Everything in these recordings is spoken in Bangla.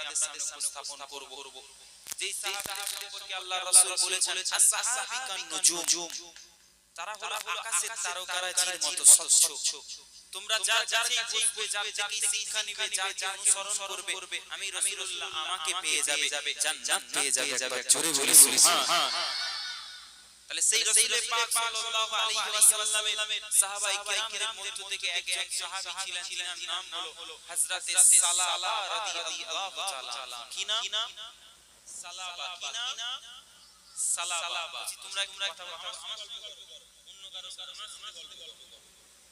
আপনাদের সামনে উপস্থাপন করব। যেই সাহাবী সম্পর্কে আল্লাহ রাসূল বলেছেন as-সাহাবিকান নুজুম। তারা হলো আকাশের তারকারাজির মতো স্বচ্ছ। তোমরা যার কাছে বসবে যার থেকে শিক্ষা নিবে যার যার অনুসরণ করবে আমি রাসূলুল্লাহ আমাকে পেয়ে যাবে জান্নাত পেয়ে যাবে জোরে বলি সুবহান। তাহলে সেই রাসূলের পাক সাল্লাল্লাহু আলাইহি ওয়াসাল্লামের সাহাবায়ে কিরামদের মধ্য থেকে একজন সাহাবী ছিলেন যার নাম হলো হযরতে সালাবা রাদিয়াল্লাহু তাআলা কি নাম? সালাবা। কি নাম? সালাবা। তোমরা তোমরা কথা বলো। আমার গল্প অন্য কারও কারও। আমার গল্প করো।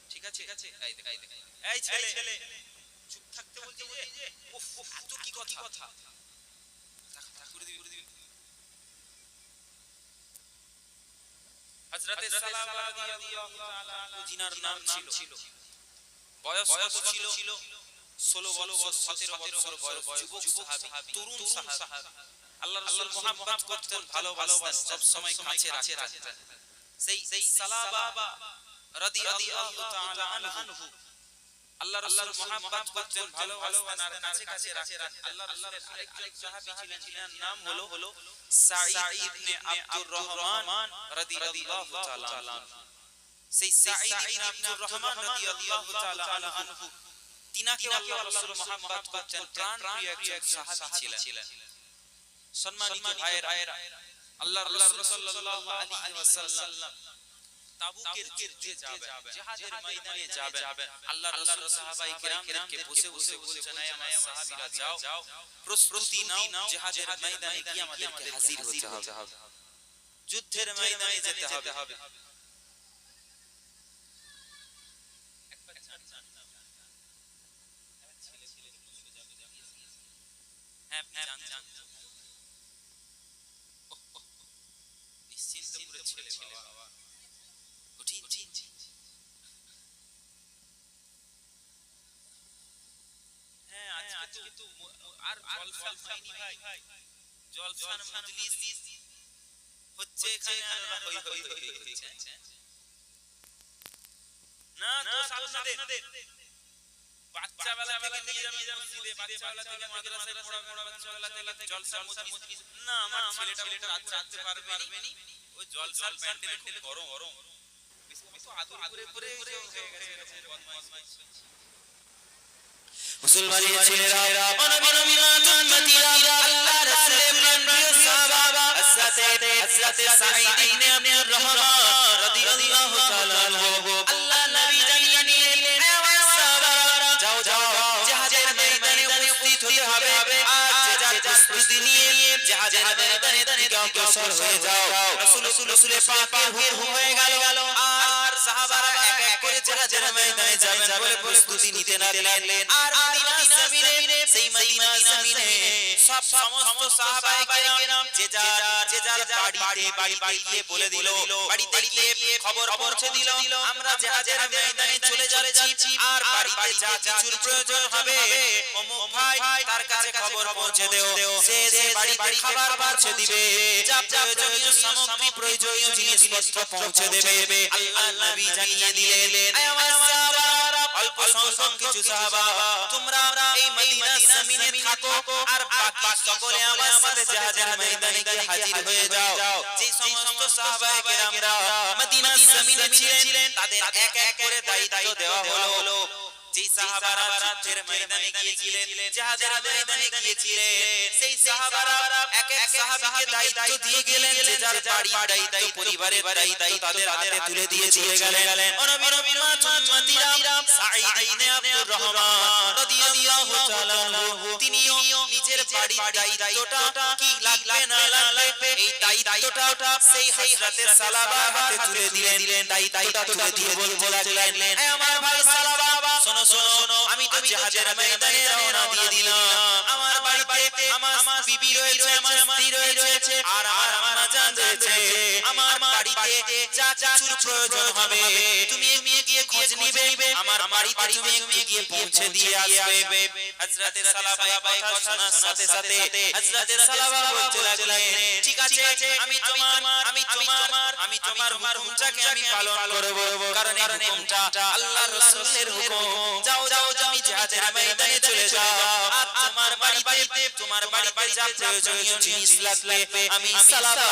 ঠিক আছে? ঠিক আছে? এই দেখ। এই ছেলে। চুপ থাকতে বলছি যে উফ এত কি কথা কথা করে দিবি করে দিবি হযরতে সালামা রাদিয়াল্লাহু তাআলা জিনার নাম ছিল। বয়স কত ছিল? 16 বছর 17 বছর বয়স যুবক সাহাবী তরুণ সাহাবী। আল্লাহ রাসূল মুহাব্বত করতেন ভালোবাসতেন সব সময় কাছে রাখতেন। সেই সেই সালাবা রাদিয়াল্লাহু তাআলা আনহু। আল্লাহ রাসূল মুহাব্বত করতেন ভালোবাসতেন আর কাছে কাছে রাখতেন। আল্লাহ রাসূলের আরেকজন সাহাবী ছিলেন যার নাম হলো হলো সাঈদ ইবনে আব্দুর রহমান রাদিয়াল্লাহু তাআলা সেই সাঈদ ইবনে আব্দুর রহমান রাদিয়াল্লাহু তাআলা আনহু। তিনাকে আল্লাহ রাসূল মুহাব্বত করতেন প্রাণ প্রিয় একজন সাহাবী ছিলেন। সম্মানিত ভাইয়েরা আল্লাহ রাসূল সাল্লাল্লাহু আলাইহি ওয়াসাল্লাম তাবুকের যুদ্ধে যাবেন জিহাদের ময়দানে যাবেন আল্লাহ রাসূল সাহাবায়ে কিরামদেরকে বসে বসে বলছেন আয় আমার সাহাবীরা যাও প্রস্তুতি নাও জিহাদের ময়দানে গিয়ে আমাদেরকে হাজির হতে হবে যুদ্ধের ময়দানে যেতে হবে হ্যাঁ হ্যাঁ জান নিশ্চিন্ত করে ছেলে বাবা কঠিন। হ্যাঁ আজকে তো আর জলসা হয়নি ভাই। জলসার মজলিস হচ্ছে এখানে আর হই হই হই হচ্ছে। না দোষ আপনাদের বাচ্চা বেলা থেকে নিয়ে যাবে মসজিদে বাচ্চা বেলা থেকে মাদ্রাসায় পড়া পড়া বাচ্চা বেলা থেকে জলসা মজলিস না আমার ছেলেটা ছেলেটা পারবে নি। ওই জলসার প্যান্ডেল খুব গরম গরম তো আদর করে করে হয়ে গেছে বদমাইশ মুসলমানের ছেলেরা আল্লাহ রাসূলের প্রিয় সাহাবা হযরত হযরত সাঈদ ইবনে আব্দুর রহমান রাদিয়াল্লাহু তাআলা আনহু আল্লাহ নবী জানিয়ে দিলেন হে সাহাবারা যাও যাও জিহাদের ময়দানে উপস্থিত হতে হবে আর যে প্রস্তুতি নিয়ে জিহাদের ময়দানে দিকে অগ্রসর হয়ে যাও রাসূল রাসূলের পাকের হুকুম হয়ে গেল আর সাহাবারা এক এক করে জিহাদের ময়দানে যাবেন বলে প্রস্তুতি নিতে লাগলেন আর মদিনা জমিনে, সেই মদিনা জমিনে সব সমস্ত সাহাবায়ে কেরাম যে যার যে যার বাড়িতে বাড়িতে গিয়ে বলে দিল, বাড়িতে গিয়ে খবর পৌঁছে দিল, আমরা জাহাজের ময়দানে চলে যাচ্ছি আর বাড়িতে যা কিছুর প্রয়োজন হবে, অমুক ভাই তার কাছে খবর পৌঁছে দেও। সে সে বাড়িতে খাবার পৌঁছে দিবে, যা প্রয়োজনীয় সামগ্রী, প্রয়োজনীয় জিনিসপত্র পৌঁছে দেবে। আল্লাহ নবী জানিয়ে দিলেন আমার সাহাবারা, অল্প সংখ্যক কিছু সাহাবা, তোমরা এই মদিনা জমিনে থাকো আর বাকি সকলে আমার সাথে জাহাজের ময়দানে গিয়ে হাজির হয়ে যাও। যে সমস্ত সাহাবায়ে কেরামরা মদিনা জমিনে ছিলেন, তাদের এক এক করে দায়িত্ব দেওয়া হলো। যে সাহাবারা যুদ্ধের ময়দানে গিয়েছিলেন জাহাজের ময়দানে গিয়েছিলেন সেই সাহাবারা এক এক সাহাবীকে দায়িত্ব দিয়ে গেলেন যে যার বাড়ি দায়িত্ব পরিবারের দায়িত্ব তাদের হাতে তুলে দিয়ে চলে গেলেন। অনবীর উম্মতিরা সাঈদ ইবনে আব্দুর রহমান রাদিয়াল্লাহু তাআলা তিনিও নিজের বাড়ির দায়িত্বটা কি লাগবে না লাগবে এই দায়িত্বটা সেই হযরতে সালাবা হাতে তুলে দিলেন দায়িত্বটা তুলে দিয়ে বলতে লাগলেন আমার ভাই সালাবা শোনো শোনো আমি তো জাহাজের ময়দানে রওনা দিয়ে দিলাম। আমার বাড়িতে আমার বিবি রয়েছে আমার স্ত্রী রয়েছে। আর আমার আমার আম্মাজান রয়েছে আমার বাড়িতে যা কিছুর প্রয়োজন হবে, তুমি এগিয়ে গিয়ে খোঁজ নিবে, আমার বাড়িতে তুমি একটু গিয়ে পৌঁছে দিয়ে আসবে। হযরতের সালাবা কথা শোনার সাথে সাথে হযরতের সালাবা বলতে লাগলেন, ঠিক আছে, আমি তোমার আমি তোমার আমি তোমার হুকুমটাকে আমি পালন করব, কারণ এই হুকুমটা আল্লাহর রাসূলের হুকুম। যাও যাও তুমি জিহাদের ময়দানে চলে যাও। তোমার বাড়িতে তোমার বাড়িতে যা প্রয়োজনীয় জিনিস লাগবে আমি সালাবা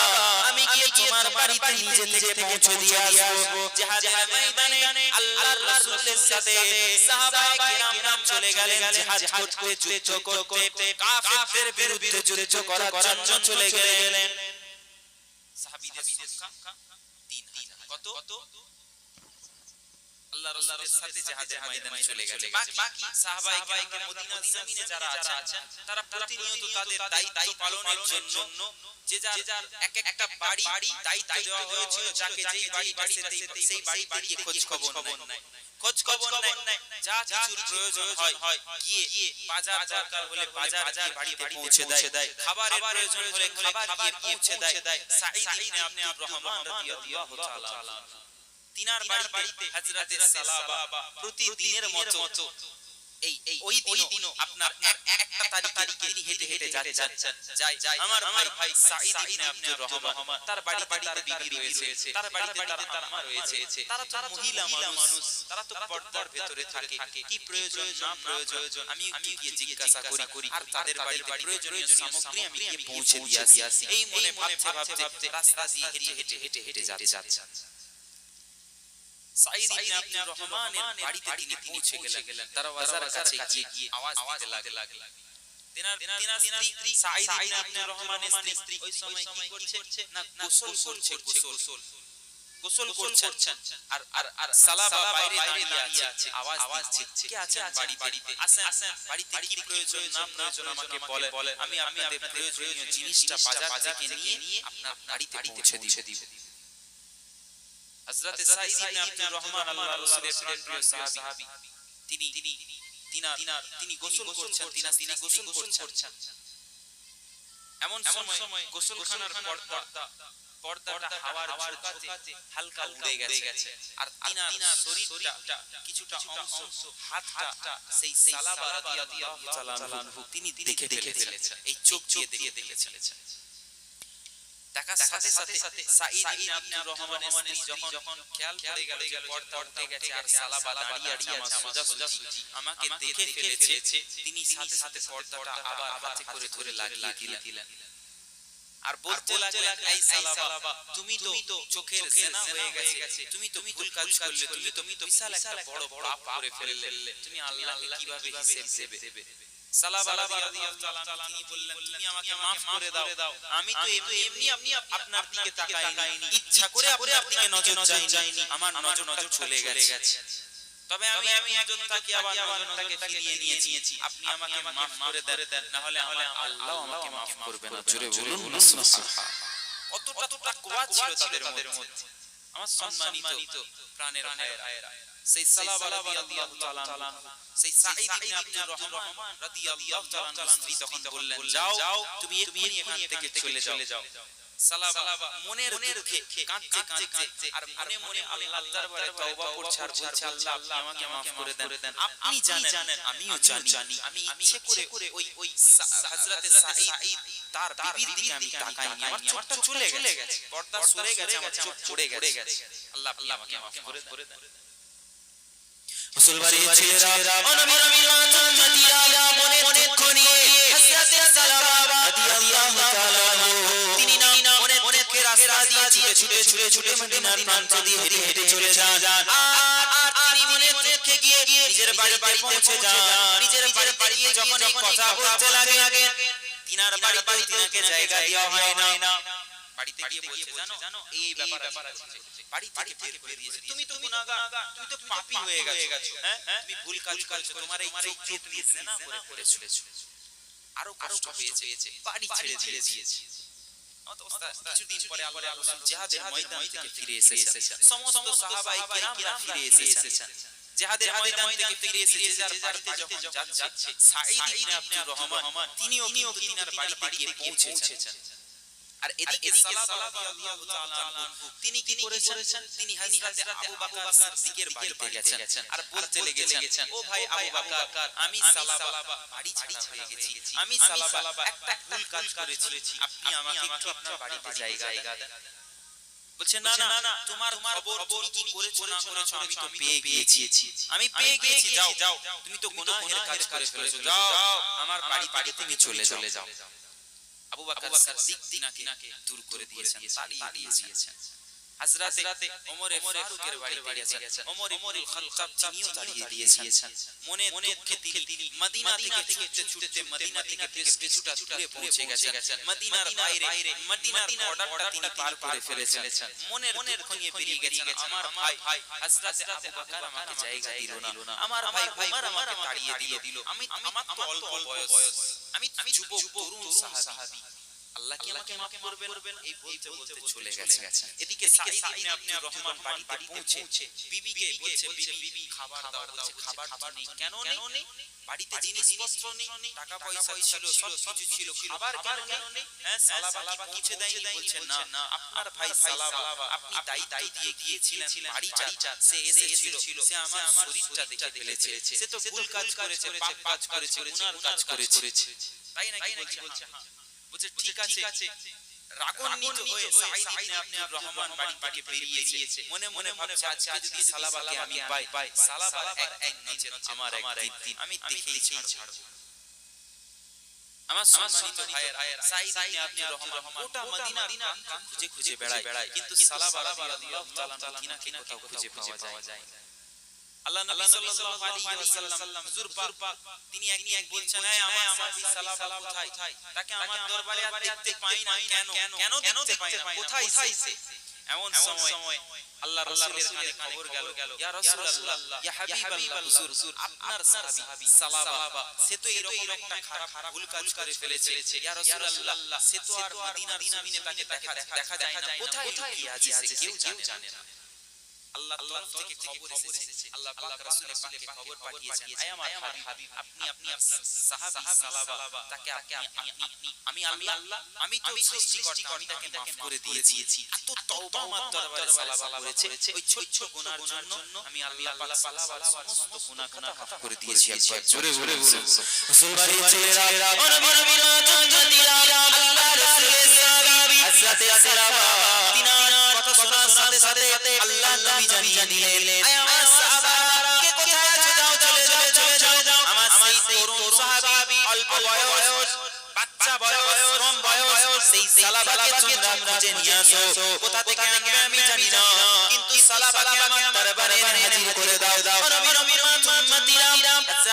আমি গিয়ে তোমার বাড়িতে নিজে থেকে পৌঁছে দিয়ে আসব। জিহাদের ময়দানে আল্লাহর রাসূলের সাথে সাহাবায়ে কিরাম চলে গেলেন জিহাদ করতে যুদ্ধ করতে কাফেরদের বিরুদ্ধে যুদ্ধ করার জন্য চলে গেলেন। সাহাবীদের সংখ্যা? 3000 কত? আল্লাহ রাসূলের সাথে জিহাদের ময়দানে চলে গেছে। বাকি সাহাবায়ে কেরাম মদিনার জমিনে যারা আছেন তারা প্রতিনিয়ত তাদের দায়িত্ব পালনের জন্য যে যার এক একটা বাড়ি দায়িত্ব দেওয়া হয়েছিল যাকে যেই বাড়ি বাড়িতে সেই বাড়িতে গিয়ে খোঁজ খবর নেয়। খোঁজ খবর নেয়। যা কিছুর প্রয়োজন হয় গিয়ে বাজার দরকার হলে বাজার গিয়ে বাড়িতে পৌঁছে দেয়। খাবারের প্রয়োজন হলে খাবার গিয়ে পৌঁছে দেয়। সাঈদ ইবনে আব্দুর রহমান রাদিয়াল্লাহু তাআলা তিনার বাড়িতে হযরতে সালাবা প্রতিদিনের মতো এই ওই দিনও আপনার একটা তারিখে তিনি হেঁটে হেঁটে যাচ্ছেন। যাই যাই। আমার আমার ভাই সাঈদ ইবনে আব্দুর রহমান। তার বাড়ি বাড়িতে বিবি রয়েছে। তার বাড়িতে তার মা রয়েছে। তারা তো মহিলা মানুষ। তারা তো পর্দার ভেতরে থাকে। কি প্রয়োজন? না প্রয়োজন। আমি একটু গিয়ে জিজ্ঞাসা করি। আর তাদের বাড়িতে প্রয়োজনীয় সামগ্রী আমি গিয়ে পৌঁছে দিয়ে আসি এই মনে ভাবতে ভাবতে রাস্তা দিয়ে হেঁটে হেঁটে হেঁটে হেঁটে যাচ্ছে সাঈদ ইবনে আব্দুর রহমানের বাড়িতে তিনি পৌঁছে গেলেন। দরওয়াজার কাছে গিয়ে আওয়াজ দিতে লাগলেন। তিনার তিনার স্ত্রী সাঈদ ইবনে আব্দুর রহমানের স্ত্রী ওই সময় কি করছে? না গোসল করছে গোসল। গোসল। করছেন। আর আর আর সালাবা বাইরে দাঁড়িয়ে আছে। আওয়াজ আওয়াজ দিচ্ছে। কে আছেন? বাড়ি বাড়িতে আসেন। আসেন। বাড়িতে কি প্রয়োজন? না প্রয়োজন আমাকে বলে আমি আপনাদের প্রয়োজনীয় জিনিসটা বাজার থেকে নিয়ে আপনার বাড়িতে পৌঁছে দিব। হযরত সাঈদ ইবনে আব্দুর রহমান আল্লাহর রাসূলের প্রিয় সাহাবী। তিনি তিনি তিনার তিনি গোসল করছেন তিনা তিনি গোসল করছেন। এমন সময় গোসলখানার পর্দা পর্দাটা হাওয়ার ঝোঁকাতে হালকা উড়ে গেছে। আর তিনার শরীরটা কিছুটা অংশ হাতটা সেই সালাবা রাদিয়াল্লাহু তাআলা তিনি দেখে ফেলেছেন। এই চোখ দিয়ে দেখে ফেলেছেন। দেখার সাথে সাথে সাঈদ ইবনে আব্দুর রহমানের স্ত্রী যখন যখন খেয়াল করে গেল যে পর্দা উঠে গেছে আর সালাবা দাঁড়িয়ে আছে আমার সোজা সোজা সুজি আমাকে দেখে ফেলেছে তিনি সাথে সাথে পর্দাটা আবার হাতে করে ধরে লাগিয়ে দিলেন। আর বলতে লাগলেন এই সালাবা তুমি তো চোখের জেনা হয়ে গেছে তুমি তো ভুল কাজ করলে তুমি তুমি তো বিশাল একটা বড় বড় পাপ করে ফেললে। তুমি আল্লাহকে কীভাবে হিসেব দেবে? সালাবা রাদিয়াল্লাহু তাআলা তিনি বললেন তুমি আমাকে maaf করে দাও। আমি তো এমনি এমনি আপনি আপনার দিকে তাকাইনি। ইচ্ছা করে আপনি আপনাকে নজর যায়নি আমার নজর নজর চলে গেছে। তবে আমি আমি একজন তাকে আবার নজরটাকে ফিরিয়ে নিয়েছি। আপনি আমাকে maaf করে দেন। না হলে আল্লাহ আমাকে maaf করবে না। জোরে বলুন না সুবহানাল্লাহ। কতটা তাকওয়া ছিল তাদের মধ্যে? আমার সম্মানিত প্রাণের ভাইয়েরা। সেই সালাবা রাদিয়াল্লাহু তাআলা সেই সাঈদ ইবনে আব্দুর রহমান রাদিয়াল্লাহু তাআলা স্ত্রী তখন বললেন যাও তুমি এক্ষুনি এখান থেকে চলে যাও। সালাবা মনের দুঃখে কাঁদতে কাঁদতে আর মনে মনে আল্লাহর দরবারে তওবা করছে আর বলছে আল্লাহ আপনি আমাকে maaf করে দেন। আপনি জানেন আমিও জানি আমি ইচ্ছে করে ওই ওই হযরতে সাঈদ তার বিবির দিকে আমি তাকাইনি আমার চোখটা চলে গেছে পর্দা সরে গেছে আমার চোখ পড়ে গেছে আল্লাহ আমাকে maaf করে দেন মুসলমানের ছেলেরা অনবির মিলাতুল মদিনা মনে দুঃখ নিয়ে হযরতে সালাবা রাদিয়াল্লাহু তাআলা তিনি না মনে মনে রাস্তা দিয়ে ছুটে ছুটে ছুটে ছুটে মদিনার প্রান্ত দিয়ে হেঁটে হেঁটে চলে যান। আর তিনি মনে দুঃখে গিয়ে নিজের বাড়ি বাড়ি পৌঁছে যান। নিজের বাড়ি বাড়ি গিয়ে যখন এই কথা বলতে লাগে তিনার বাড়ি বাড়ি তিনাকে জায়গা দেওয়া হয় না। বাড়িতে গিয়ে বলছে জানো এই ব্যাপার আছে বাড়ি থেকে বের করে দিয়েছে। তুমি গুনাহগার তুমি তো পাপী হয়ে গেছো। হ্যাঁ? তুমি ভুল কাজ করছ তোমার এই চোখ দিয়ে তুমি জেনা করে করে চলেছো আরও কষ্ট পেয়েছে। বাড়ি ছেড়ে ছেড়ে দিয়েছে। কিছুদিন পরে আল্লাহ রাসূল জিহাদের ময়দান থেকে ফিরে এসেছেন সমস্ত সাহাবায়ে কিরামরা ফিরে এসেছেন জিহাদের ময়দান থেকে ফিরে এসে যে যার বাড়িতে যখন যাচ্ছে সাঈদ ইবনে আব্দুর রহমান তিনিও কিন্তু তিনার বাড়িতে গিয়ে পৌঁছেছেন। আর এদিকে সালাবা রাদিয়াল্লাহু তাআলা তিনি কি করেছেন? তিনি হযরত আবু বকর সিদ্দিকের বাড়িতে গেছেন। আর বলতে লেগেছেন। ও ভাই আবু বকর আমি সালাবা বাড়ি ছাড়া হয়ে গেছি। আমি সালাবা একটা ভুল কাজ করেছি। আপনি আমাকে একটু আপনার বাড়িতে জায়গা দেন। বলছে না না না তোমার খবর তুমি কি করেছ না করেছ আমি তো পেয়ে গিয়েছি আমি পেয়ে গিয়েছি যাও যাও। তুমি তো গুনাহের কাজ করে ফেলেছো যাও আমার বাড়ি বাড়ি তুমি চলে চলে যাও। আবু বকর সিদ্দিক তিনাকে দূর করে দিয়েছেন তাড়িয়ে দিয়েছেন। হযরতে ওমর ফারুকের বাড়িতে গেছেন। ওমর ইবনুল খাত্তাব তিনিও তাড়িয়ে দিয়েছেন মনে দুঃখে তিনি মদিনা থেকে ছুটতে ছুটতে মদিনা থেকে বেশ কিছুটা দূরে পৌঁছে গেছেন। মদিনার বাইরে মদিনার বর্ডারটা তিনি পার করে ফেলেছেন। মনের মনের খনিয়ে বেরিয়ে গেছেন। আমার ভাই হযরতে আবু বকর আমাকে জায়গা দিল না। আমার ভাই ওমর আমাকে তাড়িয়ে দিল। আমি আমার তো অল্প বয়স। আমি যুবক তরুণ সাহাবী। আল্লাহ কি আমাকে মাফ করবেন? এই বলতে বলতে চলে গেছেন এদিকে সাঈদ ইবনে আব্দুর রহমান বাড়িতে পৌঁছে বিবিকে বলছে বিবি খাবার দাও বলছে খাবার তো নেই কেন নেই? বাড়িতে জিনিসপত্র নেই টাকা পয়সা ছিল সব কিছু ছিল খাবার কেন নেই? হ্যাঁ সালাবা কি পৌঁছে দেয়নি বলছে না আপনার ভাই সালাবা আপনি দাই দাই দিয়ে গিয়েছিলেন বাড়ি চা সে এসেছিল সে আমার শরীরটা দেখে ফেলেছে। সে তো ভুল কাজ করেছে পাপ কাজ করেছে গুনার কাজ করেছে তাই নাকি বলছে হ্যাঁ বলছে ঠিক আছে। রাগান্বিত হয়ে সাঈদ ইবনে আব্দুর রহমান বাড়ি থেকে বেরিয়েছে মনে মনে ভাবছে আজকে যদি সালাবাকে আমি পাই সালাবার এক এক নিচে আমার এক দিন আমি দেখেই ছাড়ব। আমার সম্মানিত ভাইয়ের সাঈদ ইবনে আব্দুর রহমান গোটা মদিনা খুঁজে খুঁজে বেড়ায়। কিন্তু সালাবা রাদিয়াল্লাহু তাআলা মদিনাকে কোথাও খুঁজে পাওয়া যায় না। আল্লাহ নবী সাল্লাল্লাহু আলাইহি ওয়াসাল্লাম হুজুর তিনি একদিন এক বলছেন এই আমার আমার সালাবা কোথায়? তাকে আমার দরবারে আর দেখতে পাই না কেন? কেন? দেখতে পাই না? কোথায় সে এমন সময় আল্লাহ রাসূলের কানে খবর গেল ইয়া রাসূলুল্লাহ ইয়া হাবিবাল্লাহ হুজুর আপনার সাহাবী সালাবা সে তো এরকম একটা খারাপ ভুল কাজ করে ফেলেছে ইয়া রাসূলুল্লাহ সে তো আর মদিনার জমিনে তাকে দেখা দেখা যায় না কোথায় লুকিয়ে আছে কেউ জানে না আল্লাহ তরফ থেকে খবর এসেছে। আল্লাহ পাক রাসূলের পাকে খবর পাঠিয়েছেন। আয় আমার হাবিব আপনি আপনি আপনার সাহাবী সালাবা। তাকে আপনি আপনি আমি আল্লাহ আমি তো সৃষ্টিকর্তা আমি তাকে maaf করে দিয়েছি। এত তওবা আমার দরবারে সালাবা করেছে। ওই ছোট গুনার জন্য আমি আল্লাহ পাক সালাবার সমস্ত গুনাহ মাফ করে দিয়েছি। একবার জোরে জোরে বলুন মুসলমানি ছেলেরা ও নবী নবীর জন্নতিরা আল্লাহ রাসূলের সাহাবী হযরত সালাবা তিনার কথা শোনার সাথে সাথে আল্লাহ নবী জানিয়ে দিলেন আমার সাহাবারা যাও কোথা থেকে আমি জানি না কিন্তু সালাবাকে আমার দরবারে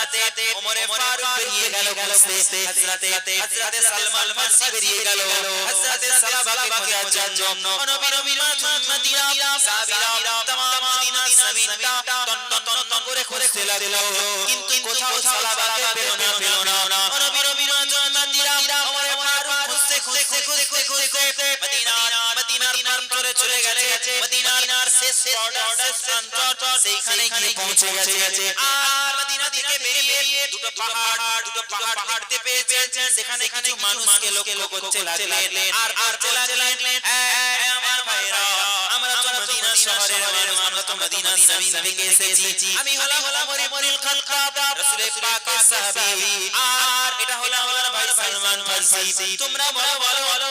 হযরতে ওমর ফারুক বেরিয়ে গেল বলতে হযরতে হযরতে সালমান ফারসি বেরিয়ে গেল হযরতে সালাবাকে খোঁজার জন্য নবী নবী উম্মতিরা সাহাবীরা तमाम মদিনা জমিনটা তন্ন তন্ন করে খুঁজতে লাগলো কিন্তু কোথাও সালাবাকে পেল না পেল না নবী নবী উম্মতিরা ওমর ফারুক খুঁজতে খুঁজতে খুঁজতে খুঁজতে মদিনার করে চলে গেছে। মদিনার শেষ বর্ডার প্রান্ত সেইখানে গিয়ে পৌঁছে গেছে। আর মদিনা থেকে বেরিয়ে দুটো পাহাড় দুটো পাহাড় দেখতে পেয়েছেন। সেখানে কিছু মানুষকে লক্ষ্য করতে লাগলেন। আর বলতে লাগলেন "এই আমার ভাইরা আমরা তো মদিনা শহরের মানুষ আমরা তো মদিনা জমিন থেকে এসেছি। আমি হলাম ওমর ইবনুল খাত্তাব রাসূলের পাকের সাহাবী। আর এটা হলো আমার ভাই সালমান ফারসি। তোমরা বলো বলো।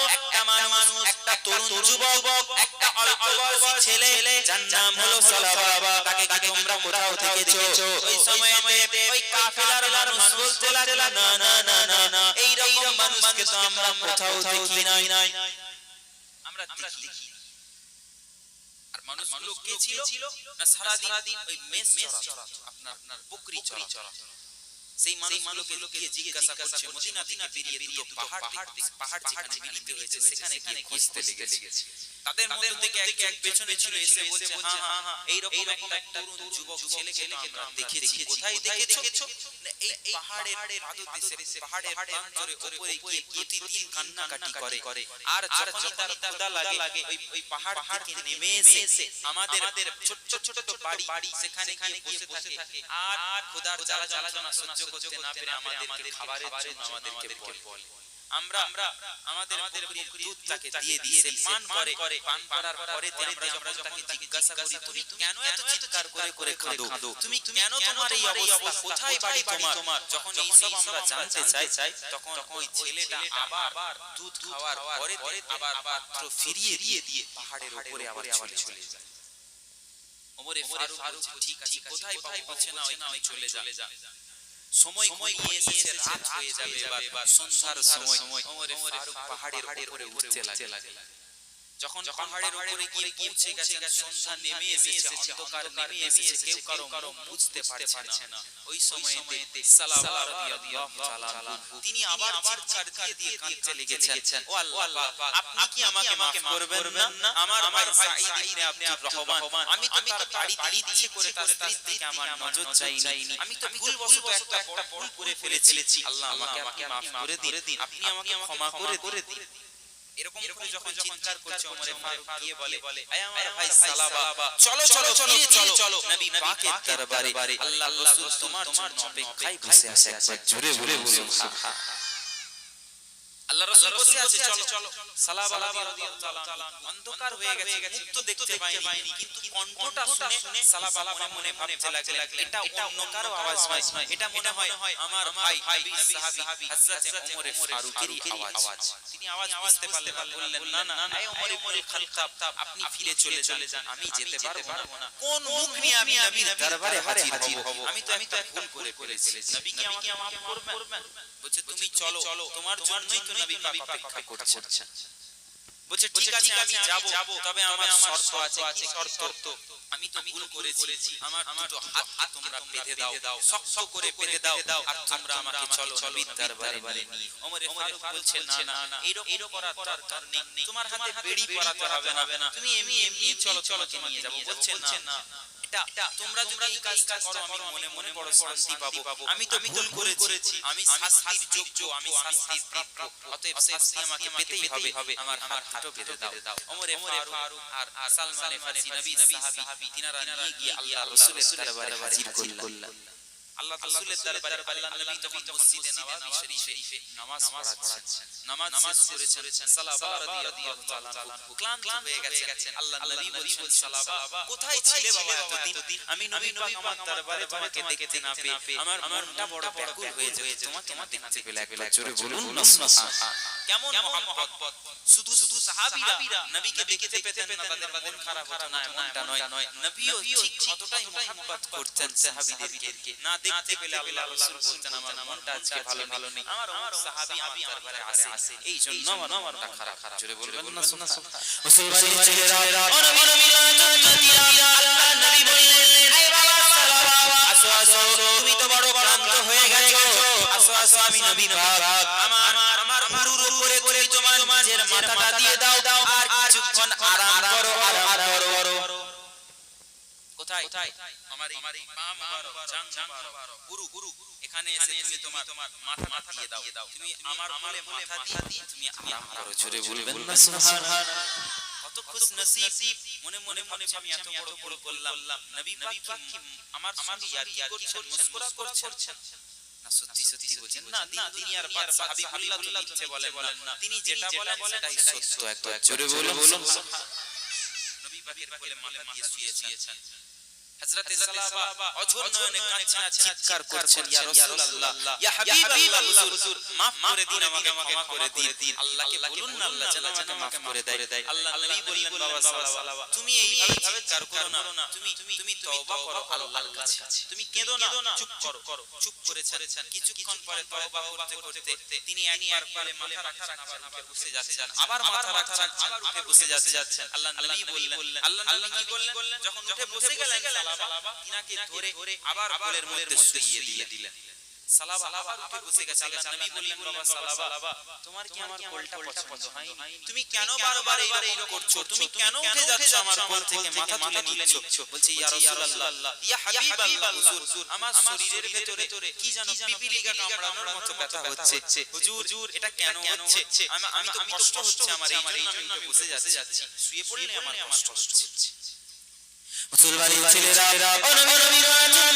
আপনার আপনার বকরি চড়াতো সেই মানুষগুলোকে গিয়ে জিজ্ঞাসা করছে মদিনা থেকে বেরিয়ে দুটো পাহাড় পাহাড় পাহাড় যেখানে মিলিত হয়েছে সেখানে গিয়ে খুঁজতে লেগেছে। তাদের মধ্যে থেকে এক এক পেছনে ছিল এসে বলছে হ্যাঁ হ্যাঁ হ্যাঁ এইরকম একটা তরুণ যুবক ছেলেকে আমরা দেখেছি। কোথায় দেখেছ? এই পাহাড়ের পাদদেশে পাহাড়ের প্রান্তরে উপরে গিয়ে প্রতিদিন কান্নাকাটি করে। আর যখন তার ক্ষুধা লাগে ওই পাহাড় থেকে নেমে এসে আমাদের ছোট ছোট ছোট বাড়ি সেখানে গিয়ে বসে থাকে। আর ক্ষুধার জ্বালা জ্বালা সহ্য করতে না পেরে আমাদেরকে খাবারের জন্য আমাদেরকে বলে। আমরা আমাদের বকরির দুধ তাকে দিয়ে দিয়ে সে করে পান করার পরে আমরা যখন তাকে জিজ্ঞাসা করি তুমি কেন এত চিৎকার করে করে কাঁদো তুমি কেন তোমার এই অবস্থা? কোথায় বাড়ি তোমার? যখন এই সব আমরা জানতে চাই তখন ওই ছেলেটা আবার দুধ খাওয়ার পরে আবার পাত্র ফিরিয়ে দিয়ে দিয়ে পাহাড়ের উপরে আবার চলে চলে যায়। ওমরে ফারুক বলছে, ঠিক কোথায় কোথায় বলছে না ওইখানে চলে যা সময় ঘনিয়ে এসেছে রাত হয়ে যাবে বা সন্ধ্যার সময়। ওমরে ফারুক পাহাড়ের উপরে উঠতে লাগে যখন পাহাড়ের উপরে গিয়ে পৌঁছে গেছে সন্ধ্যা নেমে এসেছে অন্ধকার নেমে এসেছে কেউ কারও কারও বুঝতে পারছে না। ওই সময়তে সালাবা রাদিয়াল্লাহু তাআলা তিনি আবার আবার দিয়ে দিয়ে কাঁদতে লেগেছেন ও আল্লাহ আপনি কি আমাকে মাফ করবেন না? আমার ভাই সাঈদ ইবনে আব্দুর রহমান। আমি তো তার ইচ্ছে করে তার স্ত্রীর দিকে আমার নজর চাইনি আমি তো একটা একটা ভুল করে ফেলেছি। আল্লাহ আমাকে আপনি মাফ করে দিন আপনি আমাকে ক্ষমা করে দিন এরকম করে যখন চিৎকার করছে ওমরে ফারুক গিয়ে বলে আমার ভাই সালাবা চলো চলো চলো চলো চলো নবী পাকের দরবারে আল্লাহ রাসূল তোমার জন্য অপেক্ষায় বসে আছে একবার জোরে জোরে বলুন আল্লাহ রাসূল বসে আছে চলো চলো সালাবা রাদিয়াল্লাহু তাআলা অন্ধকার হয়ে গেছে মুখ তো দেখতে পাইনি। কিন্তু কণ্ঠটা শুনে সালাবা মনে মনে ভাবতে লাগলেন এটা অন্য কারও আওয়াজ নয়। এটা মনে হয় আমার ভাই নবী সাহাবী হযরত ওমর ফারুকেরই আওয়াজ। তিনি আওয়াজ বুঝতে পারলেন বললেন না না এই ওমর ইবনে আপনি ফিরে চলে চলে যান। আমি যেতে পারব না। কোন মুখ নিয়ে আমি নবীর দরবারে হাজির হব? আমি তো আমি তো ভুল করে ফেলেছি নবী কি আমাকে মাফ করবেন বলছে তুমি চলো তোমার জন্যই তো নবী পাক অপেক্ষা করছেন। বলছে ঠিক আছে আমি যাব। তবে আমার শর্ত আছে কি শর্ত? আমি তো ভুল করেছি। আমার দুটো হাত হাত তোমরা বেঁধে দাও। শক্ত করে বেঁধে দাও। আর তোমরা আমাকে চলো নবীর দরবারে নিয়ে। ওমরে ফারুক বলছে না না এইরকম করার দরকার নেই। তোমার হাতে বেড়ি পরাতে হবে না। তুমি এমনি এমনি চলো চলো নিয়ে যাব। বলছে না তোমরা তোমরা এই কাজটা করো আমি মনে মনে বড় শান্তি পাবো। আমি তো ভুল করেছি। আমি শাস্তির যোগ্য আমি শাস্তির প্রাপ্য। অতএব শাস্তি আমাকে পেতেই হবে। আমার আমার হাতও পেতে দাও। ওমর ফারুক আর আর সালমান ফারসি নবী সাহাবী তিনারা নিয়ে গিয়ে আল্লাহ রাসূলের দরবারে হাজির করলেন। আল্লাহ রাসূলের দরবারে আল্লাহ নবী তখন মসজিদে নববী শরীফে নামাজ পড়াচ্ছেন নামাজ শেষ করেছেন সালাবা রাদিয়াল্লাহু তাআলা ক্লান্ত হয়ে গেছেন। আল্লাহ নবী বলছেন সালাবা কোথায় ছিলে বাবা এতদিন? আমি নবী পাক আমার দরবারে তোমাকে দেখতে না পেয়ে আমার মনটা বড় ব্যাকুল হয়ে যায় তোমাকে তোমাকে দেখতে পেলে একবার। জোরে বলুন না কেমন মহব্বত শুধু শুধু সাহাবীরা নবীকে দেখতে পেতেন না তাদের মন খারাপ হতো না এমনটা নয় নবীও ঠিক অতটাই মহব্বত করতেন সাহাবীদেরকে না দেখতে পেলে আল্লাহ রাসূল বলতেন আমার মনটা আজকে ভালো ভালো নেই আমার আমার সাহাবী আমার দরবারে আসে এই জন্য আমার মনটা খারাপ খারাপ জোরে বলবেন না শোনা মুসলমান ছেলেরা ও নবী উম্মতিরা আল্লাহ নবী বললেন এই বাবা সালাবা আসো আসো তুমি তো বড় ক্লান্ত হয়ে গেছো আসো আসো আমি নবী পাক আমার আমার গুরুর উপরে করে তোমার নিজের মাথাটা দিয়ে দাও দাও আর কিছুক্ষণ আরাম করো আরাম করো। কোথায়? আমার এই পা মুবারক জান মুবারক। গুরু গুরু এখানে এসে তুমি তোমার তোমার মাথা মাথা দিয়ে দাও। তুমি আমার কোলে মাথা দিয়ে তুমি আরাম করো। জোরে বলবেন না সুবহানাল্লাহ। কত খুশ নসিব। মনে মনে মনে আমি এত বড় বড় করলাম। নবী পাক কি আমার সঙ্গে ইয়ার করছেন মুস্কুরা করছেন? সত্যি সত্যি বলছেন না দিন দুনিয়ার বাদশা হাবিবুল্লাহ তো মিথ্যে বলে বলেন না। তিনি যেটা বলেন সেটাই সত্য একবার। জোরে বলুন। নবী পাকের কোলে মাথা দিয়ে শুয়েছেন। হযরত সালাবা অঝোর নয়নে কাঁদছেন চিৎকার করছেন ইয়া রাসূলুল্লাহ ইয়া হাবিবাল্লাহ হুজুর maaf করে দিন আমাকে ক্ষমা করে দিন। আল্লাহকে বলুন না আল্লাহ যেন আমাকে maaf করে দেয়। আল্লাহ নবী বললেন বাবা সালাবা তুমি এইভাবে চার করো না। তুমি তুমি তওবা করো আল্লাহর কাছে। তুমি কেঁদো না চুপ করো চুপ করেছেন কিছুক্ষণ পরে তওবা করতে করতে তিনি একবার পরে মাথা রাখছেন আবার বসে যাচ্ছেন আবার মাথা রাখছেন আবার উঠে বসে যাচ্ছেন। আল্লাহ নবী বললেন আল্লাহ নবী কি বললেন যখন উঠে বসে গেলেন তিনাকে ধরে আবার কোলের মধ্যে শুইয়ে দিলেন। সালাবা আবার উঠে বসে গেছে আল্লাহ নবী বললেন বাবা সালাবা তোমার কি আমার কোলটা পছন্দ হয়নি? তুমি কেন বারবার এইরকম করছ? তুমি কেন উঠে যাচ্ছ আমার কোল থেকে? মাথা তুলে নিচ্ছ বলছি ইয়া রাসূলুল্লাহ ইয়া হাবিবাল্লাহ হুজুর আমার শরীরের ভেতরে কি জানো পিপিলিকা কামড়ানোর মতো ব্যথা হচ্ছে। হুজুর এটা কেন হচ্ছে? আমি তো কষ্ট হচ্ছে আমার এই জন্য। আমি বসে যাচ্ছি শুয়ে পড়লে আমার কষ্ট হচ্ছে মুসলমানের ছেলেরা ও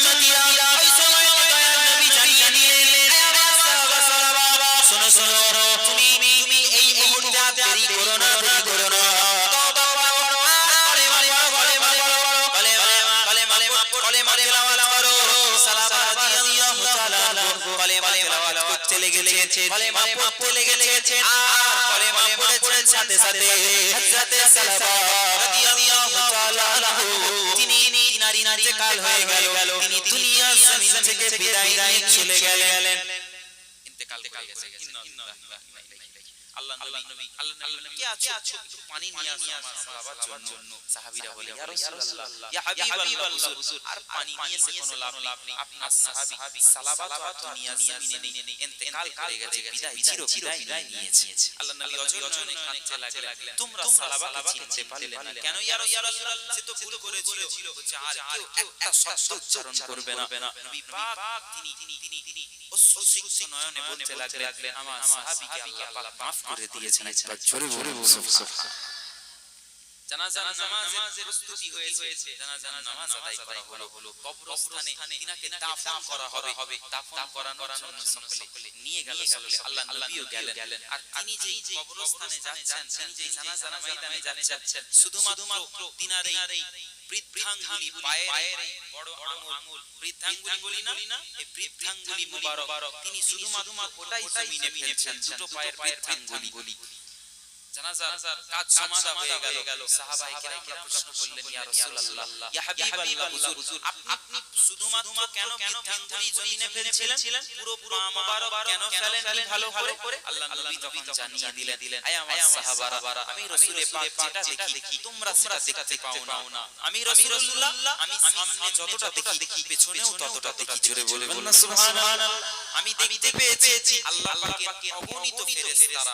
নবী ওই সময় নবী জানিয়ে দিলেন শোনো শোনো তুমি তুমি এই মুহূর্তে দেরি করো না দেরি করো না সালাবা রাদিয়াল্লাহু তাআলা কলেমা তেলাওয়াত লেগেছে কলেমা পড়তে লেগে লেগেছে আর কলেমা পড়েছেন সাথে সাথে হযরত সালাবা রাদিয়াল্লাহু তাআলা আনহু তিনি নারী নারী কাল হয়ে গেল তিনি দুনিয়া জমিন থেকে বিদায় নিয়ে চলে গেলেন। ইন্তেকাল করে গেছে। আল্লাহ নবী আল্লাহ নবী কে আছো একটু পানি নিয়ে আসো আমার সাহাবার জন্য সাহাবীরা বলে ইয়া রাসূলুল্লাহ ইয়া হাবিবাল্লাহ হুজুর আর পানি নিয়ে এসে কোনো লাভ নেই আপনার সাহাবী সালাবাত আর দুনিয়া জমিনে নেই ইন্তেকাল করে গেছে বিদায় চির বিদায় নিয়েছে আল্লাহ নবী অজর নয়নে কাঁদতে লাগলেন তোমরা সালাবাকে চিনতে পারলে না কেন ইয়া রাসূলুল্লাহ সে তো ভুল করেছিল বলছে আর কেউ একটা শব্দ উচ্চারণ করবে না নবী পাক তিনি তিনি তিনি তিনি অশ্রুসিক্ত নয়নে বলতে লাগলেন আমার সাহাবীকে আল্লাহ পাক মাফ করে দিয়েছেন একবার জোরে জোরে সুবহান জানাজা নামাজের প্রস্তুতি হয়েছে। জানাজা নামাজ আদায় করা হলো। হলো। কবরস্থানে তিনাকে দাফন করা হবে। হবে। দাফন করানোর জন্য সকলে নিয়ে গেল সকলে। আল্লাহ নবীও গেলেন। আর তিনি যেই কবরস্থানে যাচ্ছেন তিনি যেই জানাজা ময়দানে যাচ্ছেন শুধুমাত্র তিনার এই বৃদ্ধাঙ্গুলি পায়ের বড় আঙ্গুল বৃদ্ধাঙ্গুলি বলি না এই বৃদ্ধাঙ্গুলি মুবারক। তিনি শুধুমাত্র ওটাই জমিনে ফেলছেন দুটো পায়ের বৃদ্ধাঙ্গুলি জানাজার কাজ সমাধা হয়ে গেল। সাহাবায়ে কেরাম প্রশ্ন করলেন ইয়া রাসূলুল্লাহ ইয়া হাবিবাল্লাহ হুজুর আপনি শুধুমাত্র কেন কেন বৃদ্ধাঙ্গুলি জমিনে ফেলেছিলেন? পুরো পুরো মুবারক কেন ফেলেন ভালো করে? আল্লাহ নবী তখন জানিয়ে দিলেন আয় আমার সাহাবারা আমি রাসূলের পাক যেটা দেখি তোমরা সেটা দেখতে পাও না। আমি রাসূলুল্লাহ আমি সামনে যতটা দেখি পেছনেও ততটা দেখি জোরে বলে বলুন সুবহানাল্লাহ আমি দেখতে পেয়েছি আল্লাহ পাকের অগণিত ফেরেশতারা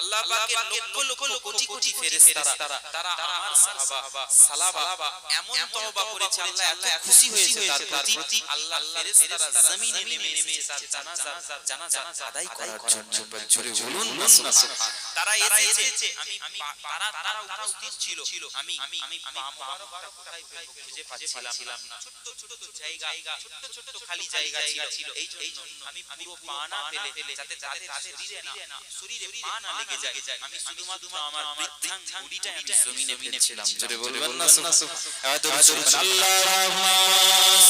আল্লাহ পাকের লক্ষ লক্ষ কোটি কোটি ফেরেশতারা তারা আমার সাহাবা সালাবা এমন তওবা করেছে আল্লাহ এত খুশি হয়েছে তার প্রতি। আল্লাহ ফেরেশতারা জমিনে নেমে এসে তার জানাজা জানাজা আদায় করার জন্য। জোরে বলুন না সুবহান তারা এসেছে আমি পা- তারা তারা উপস্থিত ছিল আমি আমি আমি পা মোবারকটা কোথায় ফেলবো খুঁজে পাচ্ছিলাম না ছোট্ট ছোট্ট জায়গা ছোট্ট ছোট্ট খালি জায়গা ছিল এই জন্য আমি পুরো পা না ফেলে যাতে তাদের শরীরে না শরীরে পা না লেগে যায় আমি শুধুমাত্র আমার বৃদ্ধাঙ্গুলিটা আমি জমিনে ফেলেছিলাম জোরে বলবেন না সুবহান আল্লাহুম্মা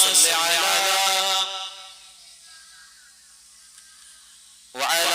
সাল্লি আলা وعلى